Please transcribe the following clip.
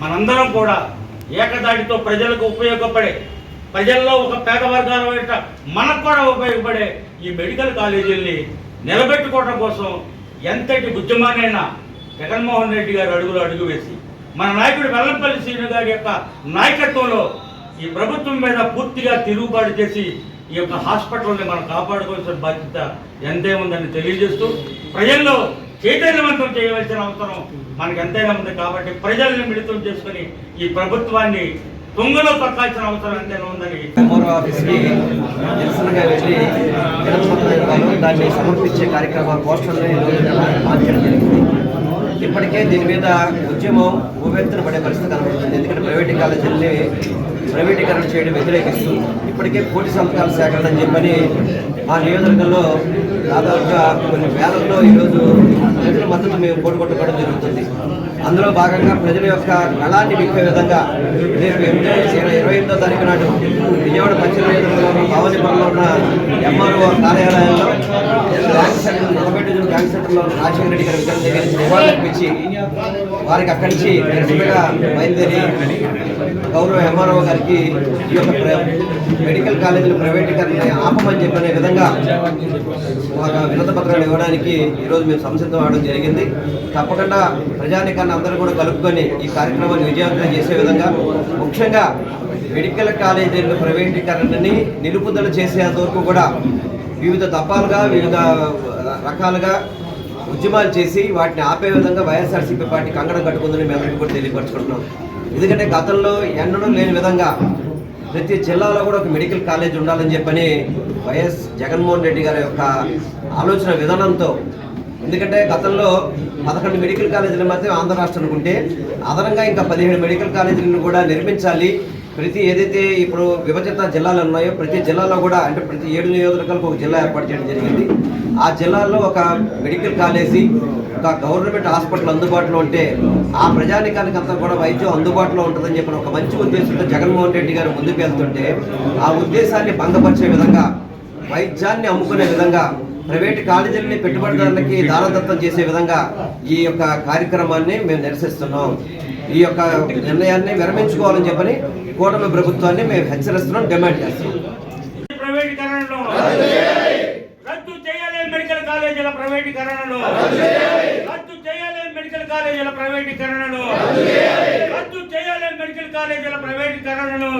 మనందరం కూడా ఏకదాటితో ప్రజలకు ఉపయోగపడే ప్రజల్లో ఒక పేద వర్గాల వెంట మనకు కూడా ఉపయోగపడే ఈ మెడికల్ కాలేజీల్ని నిలబెట్టుకోవడం కోసం ఎంతటి ఉద్యమానైనా జగన్మోహన్ రెడ్డి గారు అడుగులు అడుగు వేసి మన నాయకుడు వెల్లంపల్లి శ్రీను గారి యొక్క నాయకత్వంలో ఈ ప్రభుత్వం మీద పూర్తిగా తిరుగుబాటు చేసి ఈ యొక్క హాస్పిటల్ని మనం కాపాడుకోవాల్సిన బాధ్యత ఎంతే ఉందని తెలియజేస్తూ ప్రజల్లో చైతన్యవంతం చేయవలసిన అవసరం మనకు ఎంతైనా ఉంది కాబట్టి ప్రజల్ని మిళితం చేసుకుని ఈ ప్రభుత్వాన్ని తుంగలో పట్టాల్సిన అవసరం ఎంతైనా ఉందని ఎంఆర్ఓ ఆఫీస్కి నిరసనగా వెళ్ళి దాన్ని సమర్పించే కార్యక్రమాలు పోస్టర్లు ఈరోజు మార్చడం జరిగింది. ఇప్పటికే దీని మీద ఉద్యమం ఉవ్వెత్తున పడే పరిస్థితి కనబడుతుంది. ఎందుకంటే ప్రైవేట్ కాలేజీల్ని ప్రైవేటీకరణ చేయడం వ్యతిరేకిస్తుంది. ఇప్పటికే కోటి సంతకాల సేకరణ అని చెప్పని మా నియోజకవర్గంలో దాదాపుగా కొన్ని వేలల్లో ఈరోజు ప్రజల మద్దతు మేము కూడగొట్టుకోవడం జరుగుతుంది. అందులో భాగంగా ప్రజల యొక్క కళాన్ని విప్పే విధంగా రేపు ఎనిమిది ఇరవై ఎనిమిదో తారీఖు నాడు విజయవాడ పశ్చిమ నియోజకవర్గంలో ఉన్న ఎంఆర్ఓ కార్యాలయంలో నలభై కాన్సెప్ట్లో రాజశేఖర రెడ్డి గారు విగ్రహం దగ్గర నివాళులర్పించి వారికి అక్కడి నుంచి నిరసనగా బయలుదేరి గౌరవ ఎంఆర్ఓ గారికి ఈ యొక్క మెడికల్ కాలేజీలు ప్రైవేటీకరణ ఆపమని చెప్పనే విధంగా ఒక వినత పత్రాలు ఇవ్వడానికి ఈరోజు మేము సంసిద్ధం అవడం జరిగింది. తప్పకుండా ప్రజానికాన్ని అందరూ కూడా కలుపుకొని ఈ కార్యక్రమాన్ని విజయవంతం చేసే విధంగా ముఖ్యంగా మెడికల్ కాలేజీలు ప్రైవేటీకరణని నిలుపుదల చేసేంత వరకు కూడా వివిధ దఫాలుగా వివిధ రకాలుగా ఉద్యమాలు చేసి వాటిని ఆపే విధంగా వైఎస్ఆర్సీపీ పార్టీ కంగడం కట్టుకుందని మేము అందరికీ కూడా తెలియపరచుకుంటున్నాం. ఎందుకంటే గతంలో ఎన్నడూ లేని విధంగా ప్రతి జిల్లాలో కూడా ఒక మెడికల్ కాలేజ్ ఉండాలని చెప్పని వైఎస్ జగన్మోహన్ రెడ్డి గారి యొక్క ఆలోచన విధానంతో ఎందుకంటే గతంలో పదకొండు మెడికల్ కాలేజీలు మాత్రం ఆంధ్ర రాష్ట్రానికి ఉంటే అదనంగా ఇంకా పదిహేడు మెడికల్ కాలేజీలను కూడా నిర్మించాలి. ప్రతి ఏదైతే ఇప్పుడు విభజిత జిల్లాలు ఉన్నాయో ప్రతి జిల్లాలో కూడా అంటే ప్రతి ఏడు నియోజకవర్గాలకు ఒక జిల్లా ఏర్పాటు చేయడం జరిగింది. ఆ జిల్లాల్లో ఒక మెడికల్ కాలేజీ ఒక గవర్నమెంట్ హాస్పిటల్ అందుబాటులో ఉంటే ఆ ప్రజానికానికి అంతా కూడా వైద్యం అందుబాటులో ఉంటుందని చెప్పిన ఒక మంచి ఉద్దేశంతో జగన్మోహన్ రెడ్డి గారు ముందుకు వెళ్తుంటే ఆ ఉద్దేశాన్ని భంగపరిచే విధంగా వైద్యాన్ని అమ్ముకునే విధంగా ప్రైవేట్ కాలేజీలని పెట్టుబడిదారులకి దారదత్తం చేసే విధంగా ఈ యొక్క కార్యక్రమాన్ని మేము నిరసిస్తున్నాం ఈ యొక్క నిర్ణయాన్ని విరమించుకోవాలని చెప్పని కూటమి ప్రభుత్వాన్ని మేము హెచ్చరిస్తున్నాం డిమాండ్ చేస్తున్నాం. ప్రైవేటీకరణను రద్దు చేయాలి మెడికల్ కాలేజీల ప్రైవేటీకరణను రద్దు చేయాలి మెడికల్ కాలేజీల ప్రైవేటీకరణను రద్దు చేయాలి మెడికల్ కాలేజీల ప్రైవేటీకరణలో